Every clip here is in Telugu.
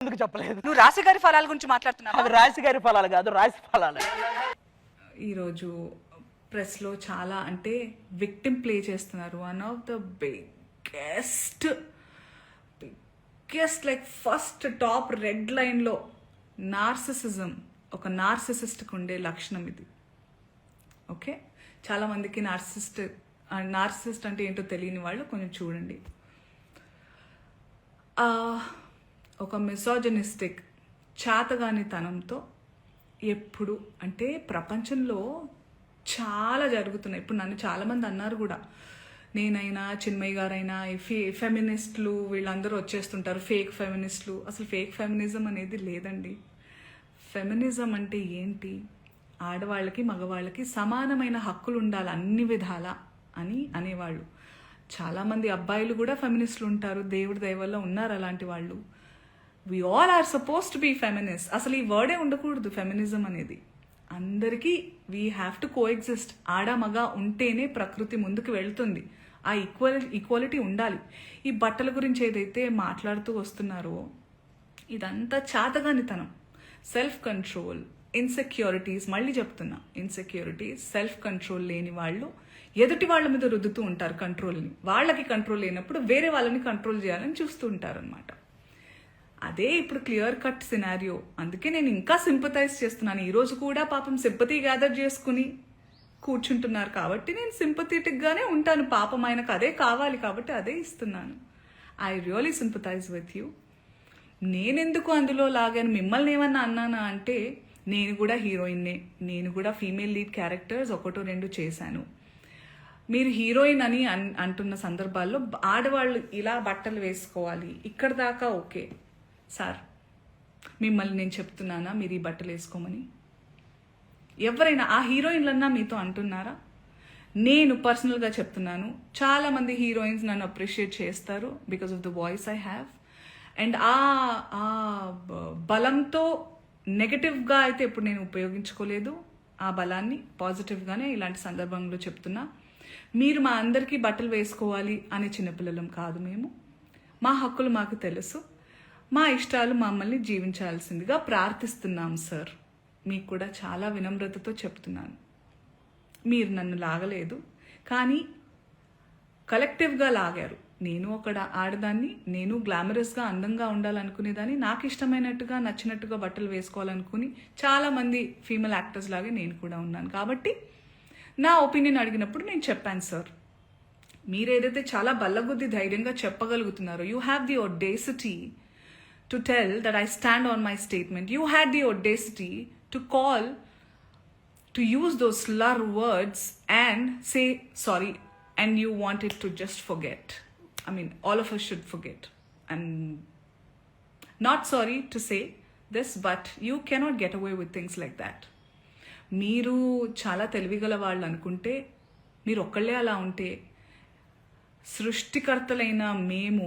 ఎందుకు చెప్పలేదు? నువ్వు రాశి గారి ఫలాల గురించి మాట్లాడుతున్నావా? అవి రాశి గారి ఫలాలు కాదు రాశి ఫలాలు. ఈరోజు ప్రెస్లో చాలా అంటే విక్టిమ్ ప్లే చేస్తున్నారు. One of the biggest biggest like first top red లైన్లో నార్సిసిజం ఒక నార్సిసిస్ట్కి ఉండే లక్షణం ఇది. ఓకే? చాలామందికి నార్సిస్ట్ నార్సిసిస్ట్ అంటే ఏంటో తెలియని వాళ్ళు కొంచెం చూడండి. ఆ, ఒక మిసోజనిస్టిక్ చాతగానితనంతో ఎప్పుడు అంటే ప్రపంచంలో చాలా జరుగుతున్నాయి. ఇప్పుడు నన్ను చాలామంది అన్నారు కూడా. నేనైనా చిన్మయ్య గారైనా ఫే ఫెమినిస్టులు వీళ్ళందరూ వచ్చేస్తుంటారు. ఫేక్ ఫెమినిస్టులు అసలు ఫేక్ ఫెమినిజం అనేది లేదండి. ఫెమినిజం అంటే ఏంటి? ఆడవాళ్ళకి మగవాళ్ళకి సమానమైన హక్కులు ఉండాలి అన్ని విధాల అని అనేవాళ్ళు. చాలామంది అబ్బాయిలు కూడా ఫెమినిస్టులు ఉంటారు. దేవుడి దయవల్ల ఉన్నారు అలాంటి వాళ్ళు. We all are suppose to be feminist అసలు ఈ వర్డే ఉండకూడదు ఫెమినిజం అనేది. అందరికీ we have to coexist ఆడ మగ ఉంటేనే ప్రకృతి ముందుకు వెళ్తుంది. ఆ ఈక్వల్ ఈక్వాలిటీ ఉండాలి. ఈ బట్టల గురించి ఏదైతే మాట్లాడుతూ వస్తున్నారో ఇదంతా చాతగానితనం. సెల్ఫ్ కంట్రోల్ ఇన్సెక్యూరిటీస్ మళ్ళీ చెప్తున్నా. ఇన్సెక్యూరిటీస్ సెల్ఫ్ కంట్రోల్ లేని వాళ్ళు ఎదుటి వాళ్ళ మీద రుద్దుతూ ఉంటారు కంట్రోల్ని వాళ్ళకి కంట్రోల్ లేనప్పుడు వేరే వాళ్ళని కంట్రోల్ చేయాలని చూస్తూ ఉంటారు అనమాట అదే ఇప్పుడు క్లియర్ కట్ సినారియో. అందుకే నేను ఇంకా సింపతైజ్ చేస్తున్నాను. ఈరోజు కూడా పాపం సింపతి గ్యాదర్ చేసుకుని కూర్చుంటున్నారు కాబట్టి నేను సింపథెటిక్గానే ఉంటాను. పాపం ఆయనకు అదే కావాలి కాబట్టి అదే ఇస్తున్నాను. I really sympathise with you నేనెందుకు అందులో లాగాను? మిమ్మల్ని ఏమన్నా అన్నానా అంటే నేను కూడా హీరోయిన్నే. నేను కూడా ఫీమేల్ లీడ్ క్యారెక్టర్స్ ఒకటో రెండు చేశాను. మీరు హీరోయిన్ అని అన్- అంటున్న సందర్భాల్లో ఆడవాళ్ళు ఇలా బట్టలు వేసుకోవాలి. ఇక్కడ దాకా ఓకే. సార్ మిమ్మల్ని నేను చెప్తున్నానా? మీరు ఈ బట్టలు వేసుకోమని. ఎవరైనా ఆ హీరోయిన్లన్నా మీతో అంటున్నారా? నేను పర్సనల్గా చెప్తున్నాను చాలా మంది హీరోయిన్స్ నన్ను అప్రిషియేట్ చేస్తారు because of the voice I have. And ఆ ఆ బలంతో నెగటివ్గా అయితే ఇప్పుడు నేను ఉపయోగించుకోలేదు. ఆ బలాన్ని పాజిటివ్గానే ఇలాంటి సందర్భంలో చెప్తున్నా. మీరు మా అందరికీ బట్టలు వేసుకోవాలి అనే చిన్నపిల్లలం కాదు మేము. మా హక్కులు మాకు తెలుసు. మా ఇష్టాలు మమ్మల్ని జీవించాల్సిందిగా ప్రార్థిస్తున్నాం సార్. మీకు కూడా చాలా వినమ్రతతో చెప్తున్నాను. మీరు నన్ను లాగలేదు కానీ కలెక్టివ్గా లాగారు. నేను ఒక ఆడదాన్ని నేను గ్లామరస్గా అందంగా ఉండాలనుకునేదాన్ని నాకు ఇష్టమైనట్టుగా నచ్చినట్టుగా బట్టలు వేసుకోవాలనుకుని చాలామంది ఫీమేల్ యాక్టర్స్ లాగే నేను కూడా ఉన్నాను. కాబట్టి నా ఒపీనియన్ అడిగినప్పుడు నేను చెప్పాను సార్. మీరు ఏదైతే చాలా బల్లగుద్ది ధైర్యంగా చెప్పగలుగుతున్నారో you have the audacity to tell that I stand on my statement. You had the audacity to call, to use those slur words and say sorry and you wanted to just forget. I mean, all of us should forget. I'm not sorry to say this, but you cannot get away with things like that. మీరు చాలా తెలివిగల వాళ్ళు అనుకుంటే మీరు ఒక్కళ్ళే అలా ఉంటే సృష్టికర్తలైన మేము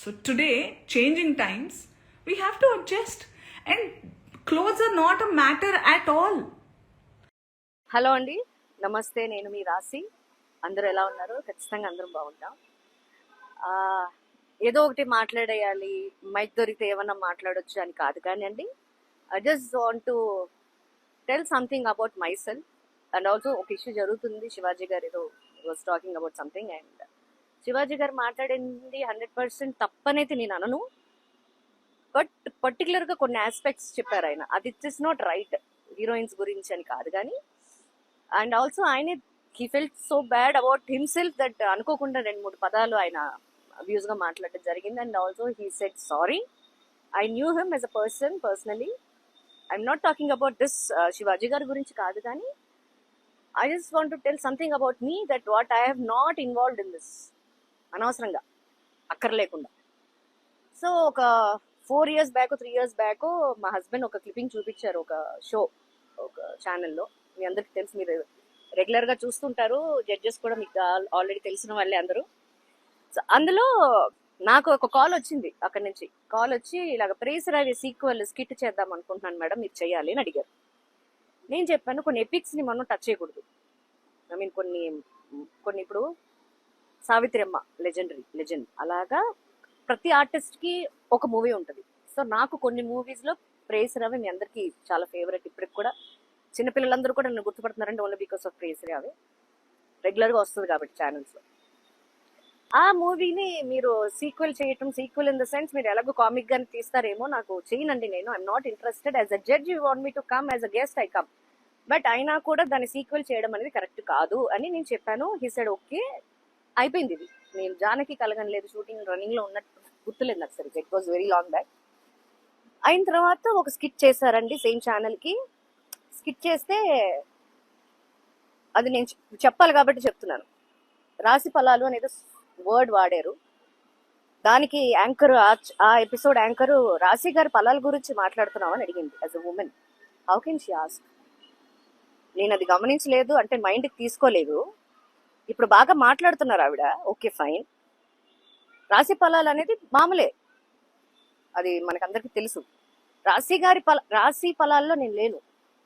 So today changing times we have to adjust and clothes are not a matter at all hello అండి నమస్తే నేను మీ రాశి అందరూ ఎలా ఉన్నారు ఖచ్చితంగా అందరం బాగుంటాం ఏదో ఒకటి మాట్లాడేయాలి. మైక్ దొరికితే ఏమన్నా మాట్లాడొచ్చు అని కాదు కానీ అండి I just want to tell something about myself and also ఒక ఇష్యూ జరుగుతుంది. శివాజీ గారు ఏదో was talking about something and Shivaji గారు మాట్లాడింది హండ్రెడ్ పర్సెంట్ తప్పనైతే నేను అనను. బట్ పర్టికులర్గా కొన్ని ఆస్పెక్ట్స్ చెప్పారు ఆయన. అది it is not right heroines గురించి అని కాదు కానీ. అండ్ ఆల్సో ఆయన he felt so bad about himself that అనుకోకుండా రెండు మూడు పదాలు ఆయన అబ్యూస్ మాట్లాడటం జరిగింది. And also he said sorry I knew him as a person personally I'm not talking about this Shivaji గారి గురించి కాదు కానీ. I just want to tell something about me that what I have not involved in this అనవసరంగా అక్కర్లేకుండా. సో ఒక four years back three years back మా హస్బెండ్ ఒక క్లిప్పింగ్ చూపించారు ఒక షో ఒక ఛానల్లో. మీ అందరికి తెలుసు మీరు రెగ్యులర్గా చూస్తుంటారు జడ్జెస్ కూడా మీకు ఆల్రెడీ తెలిసిన వాళ్ళే అందరూ. సో అందులో నాకు ఒక కాల్ వచ్చింది అక్కడి నుంచి. కాల్ వచ్చి ఇలాగ ప్రేసరావి సీక్వెల్ స్కిట్ చేద్దాం అనుకుంటున్నాను మేడం మీరు చేయాలి అని అడిగారు. నేను చెప్పాను కొన్ని ఎపిక్స్ని మనం టచ్ చేయకూడదు. ఐ మీన్ కొన్ని కొన్ని ఇప్పుడు సావిత్రి అమ్మ లెజెండరీ లెజెండ్ అలాగా ప్రతి ఆర్టిస్ట్కి ఒక మూవీ ఉంటుంది. సో నాకు కొన్ని మూవీస్లో ప్రేస్ రవి మీ అందరికి చాలా ఫేవరెట్ ఇప్పటికి కూడా చిన్నపిల్లలందరూ కూడా నన్ను గుర్తుపడుతున్నారండి ఓన్లీ బికాస్ ఆఫ్ ప్రేస్ రవి. రెగ్యులర్గా వస్తుంది కాబట్టి ఛానల్స్లో. ఆ మూవీని మీరు సీక్వెల్ చేయటం సీక్వెల్ ఇన్ ద సెన్స్ మీరు ఎలాగో కామిక్ గాని తీస్తారేమో నాకు చేయనండి నేను. I'm not interested as a judge you want me to come as a guest I come but అయినా కూడా దాన్ని సీక్వెల్ చేయడం అనేది కరెక్ట్ కాదు అని నేను చెప్పాను. హీ సెడ్ ఓకే అయిపోయింది ఇది. నేను జానకి కలగనలేదు షూటింగ్ రన్నింగ్లో ఉన్నట్టు గుర్తులేదు నాకు సరిగ్గా. It was very long back అయిన తర్వాత ఒక స్కిట్ చేశారండి సేమ్ ఛానల్కి. స్కిట్ చేస్తే అది నేను చెప్పాలి కాబట్టి చెప్తున్నాను. రాశి ఫలాలు అనేది వర్డ్ వాడారు. దానికి యాంకర్ ఆ ఎపిసోడ్ యాంకర్ రాశి గారి ఫలాల గురించి మాట్లాడుతున్నామని అడిగింది as a woman how can she ask నేను అది గమనించలేదు అంటే మైండ్కి తీసుకోలేదు. ఇప్పుడు బాగా మాట్లాడుతున్నారు ఆవిడ. Okay fine. రాశి ఫలాలు అనేది మామూలే. అది మనకందరికి తెలుసు. రాశి గారి ఫల రాశి ఫలాల్లో నేను లేను.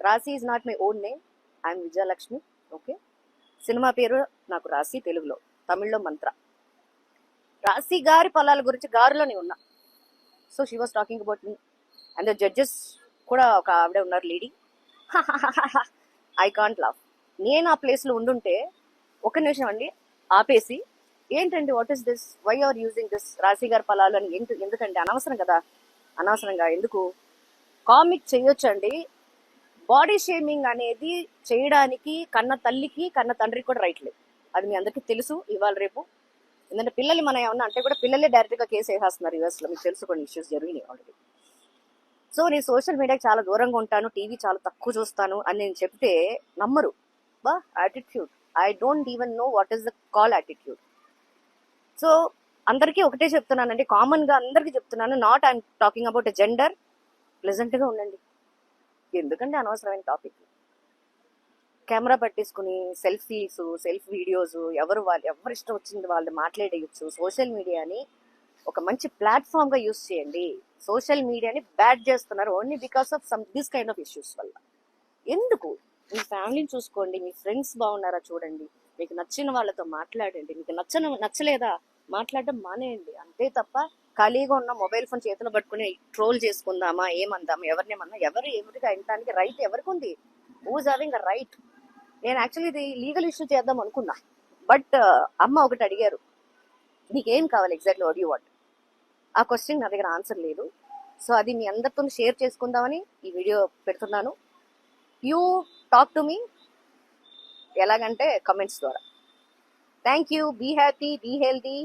Raasi is not my own name I'm Vijayalakshmi. Okay. Cinema పేరు నాకు రాశి తెలుగులో. తమిళ్ళో మంత్ర. రాశి గారి ఫలాల గురించి గారిలోనే ఉన్నా. So she was talking about me and judges కూడా ఒక ఆవిడ ఉన్నారు లేడీ ఐ కాంట్ లవ్ నేను ఆ ప్లేస్లో ఉండుంటే ఒక నిమిషం అండి. ఆపేసి ఏంటండి what is this why are using this Raasi గారి ఫలాలు అని ఎందుకు ఎందుకంటే అనవసరం కదా? అనవసరంగా ఎందుకు? కామిక్ చేయొచ్చండి. బాడీ షేమింగ్ అనేది చేయడానికి కన్న తల్లికి కన్న తండ్రికి కూడా రైట్ లేదు. అది మీ అందరికీ తెలుసు. ఇవాళ రేపు ఎందుకంటే పిల్లలు మనం ఏమన్నా అంటే కూడా పిల్లలే డైరెక్ట్గా కేసు వేసేస్తున్నారు యూఎస్లో మీకు తెలుసు కొన్ని ఇష్యూస్ జరిగినాయి ఆల్రెడీ సో నేను సోషల్ మీడియాకి చాలా దూరంగా ఉంటాను. టీవీ చాలా తక్కువ చూస్తాను అని నేను చెప్తే నమ్మరు. బా attitude I don't even know what is the call attitude so అందరికీ ఒకటే చెప్తున్నానండి కామన్గా అందరికీ చెప్తున్నాను not I'm talking about gender ప్లెజెంట్గా ఉండండి. ఎందుకంటే అనవసరమైన టాపిక్. కెమెరా పట్టేసుకుని సెల్ఫీస్ సెల్ఫ్ వీడియోస్ ఎవరు వాళ్ళు ఎవరు ఇష్టం వచ్చింది వాళ్ళు మాట్లాడేయచ్చు. సోషల్ మీడియాని ఒక మంచి ప్లాట్ఫామ్గా యూస్ చేయండి. సోషల్ మీడియాని బ్యాడ్ చేస్తున్నారు only because of some this kind of issues వల్ల. ఎందుకు? మీ ఫ్యామిలీని చూసుకోండి మీ ఫ్రెండ్స్ బాగున్నారా చూడండి. మీకు నచ్చిన వాళ్ళతో మాట్లాడండి. మీకు నచ్చన నచ్చలేదా? మాట్లాడడం మానేయండి. అంతే తప్ప ఖాళీగా ఉన్న మొబైల్ ఫోన్ చేతిలో పట్టుకుని ట్రోల్ చేసుకుందామా ఏమందామా ఎవరినేమన్నా ఎవరు ఎవరికి వినడానికి రైట్ ఎవరికి ఉంది? హూజ్ హావింగ్ అ రైట్ నేను యాక్చువల్లీ ఇది లీగల్ ఇష్యూ చేద్దాం అనుకున్నా. బట్ uh, అమ్మ ఒకటి అడిగారు. నీకేం కావాలి ఎగ్జాక్ట్లీ వాట్ యూ వాట్ ఆ క్వశ్చన్ నా దగ్గర ఆన్సర్ లేదు. సో అది మీ అందరితో షేర్ చేసుకుందామని ఈ వీడియో పెడుతున్నాను. యూ టాక్ టు మీ ఎలాగంటే కమెంట్స్ ద్వారా. Thank you be happy be healthy